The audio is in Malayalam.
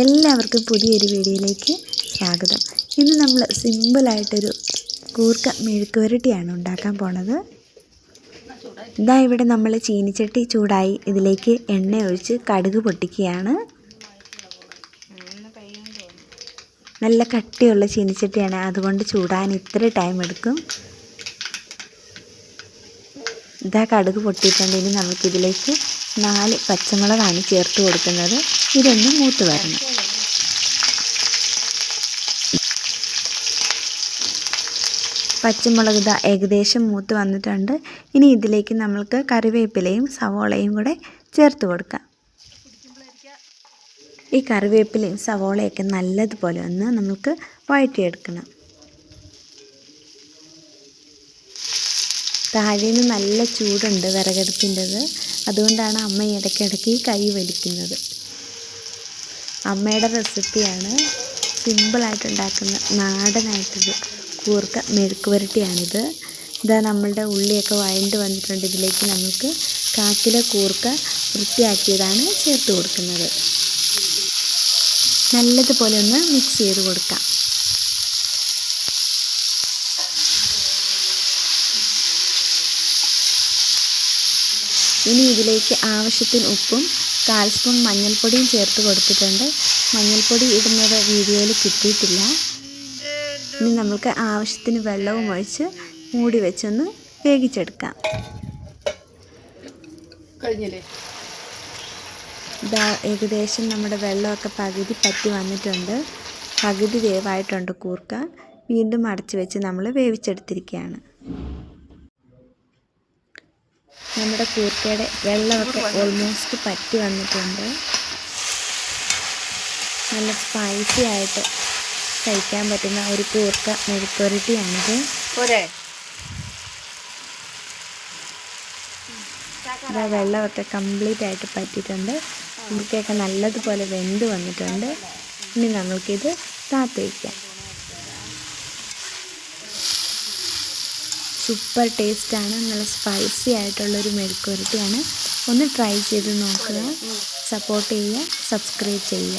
എല്ലാവർക്കും പുതിയൊരു വീഡിയോയിലേക്ക് സ്വാഗതം. ഇന്ന് നമ്മൾ സിമ്പിളായിട്ടൊരു കൂർക്ക മെഴുക്കുവരട്ടിയാണ് ഉണ്ടാക്കാൻ പോണത്. ഇതാ ഇവിടെ നമ്മൾ ചീനിച്ചട്ടി ചൂടായി ഇതിലേക്ക് എണ്ണ ഒഴിച്ച് കടുക് പൊട്ടിക്കുകയാണ്. നല്ല കട്ടിയുള്ള ചീനിച്ചട്ടിയാണ് അതുകൊണ്ട് ചൂടാൻ ഇത്ര ടൈം എടുക്കും. ഇതാ കടുക് പൊട്ടിയിട്ടുണ്ട് ഇനി നമുക്കിതിലേക്ക് നാല് പച്ചമുളകാണ് ചേർത്ത് കൊടുക്കുന്നത്. ഇതൊന്ന് മൂത്ത് വരണം. പച്ചമുളക് ഇതാ ഏകദേശം മൂത്ത് വന്നിട്ടുണ്ട്. ഇനി ഇതിലേക്ക് നമ്മൾക്ക് കറിവേപ്പിലയും സവോളയും കൂടെ ചേർത്ത് കൊടുക്കാം. ഈ കറിവേപ്പിലയും സവോളയൊക്കെ നല്ലതുപോലെ ഒന്ന് നമുക്ക് വഴറ്റിയെടുക്കണം. താഴേന്ന് നല്ല ചൂടുണ്ട് വിറകടുപ്പിന്റെത്. അതുകൊണ്ടാണ് അമ്മ ഇടയ്ക്കിടയ്ക്ക് കൈ വലിക്കുന്നത്. അമ്മയുടെ റെസിപ്പിയാണ് സിമ്പിളായിട്ട് ഉണ്ടാക്കുന്ന നാടനായിട്ടൊരു കൂർക്ക മെഴുക്ക് പുരട്ടിയാണിത് ഇതാ നമ്മളുടെ ഉള്ളിയൊക്കെ വഴണ്ട് വന്നിട്ടുണ്ട്. ഇതിലേക്ക് നമുക്ക് കാക്കിലെ കൂർക്ക വൃത്തിയാക്കിയതാണ് ചേർത്ത് കൊടുക്കുന്നത്. നല്ലതുപോലെ ഒന്ന് മിക്സ് ചെയ്ത് കൊടുക്കാം. ഇനി ഇതിലേക്ക് ആവശ്യത്തിന് ഉപ്പും കാൽ സ്പൂൺ മഞ്ഞൾപ്പൊടിയും ചേർത്ത് കൊടുത്തിട്ടുണ്ട്. മഞ്ഞൾപ്പൊടി ഇടുന്നത് വീഡിയോയിൽ കിട്ടിയിട്ടില്ല. ഇനി നമുക്ക് ആവശ്യത്തിന് വെള്ളവും ഒഴിച്ച് മൂടി വെച്ചൊന്ന് വേവിച്ചെടുക്കാം. കഴിഞ്ഞില്ലേ? ഇതാ ഏകദേശം നമ്മുടെ വെള്ളമൊക്കെ പകുതി പറ്റി വന്നിട്ടുണ്ട്. പകുതി വേവായിട്ടുണ്ട് കൂർക്ക. വീണ്ടും അടച്ചു വെച്ച് നമ്മൾ വേവിച്ചെടുത്തിരിക്കുകയാണ്. നമ്മുടെ കൂർക്കയുടെ വെള്ളമൊക്കെ ഓൾമോസ്റ്റ് പറ്റി വന്നിട്ടുണ്ട്. നല്ല സ്പൈസി ആയിട്ട് കഴിക്കാൻ പറ്റുന്ന ഒരു കൂർക്ക മെഴുക്കുരട്ടിയാണിത് ഇതാ വെള്ളമൊക്കെ കംപ്ലീറ്റ് ആയിട്ട് പറ്റിയിട്ടുണ്ട്. കൂർക്കയൊക്കെ നല്ലതുപോലെ വെന്ത് വന്നിട്ടുണ്ട്. ഇനി നമുക്കിത് താത്ത് വയ്ക്കാം സൂപ്പർ ടേസ്റ്റാണ്. നല്ല സ്പൈസി ആയിട്ടുള്ളൊരു മെഴുക്കുവരട്ടിയാണ് ഒന്ന് ട്രൈ ചെയ്ത് നോക്കുക. സപ്പോർട്ട് ചെയ്യുക. സബ്സ്ക്രൈബ് ചെയ്യുക.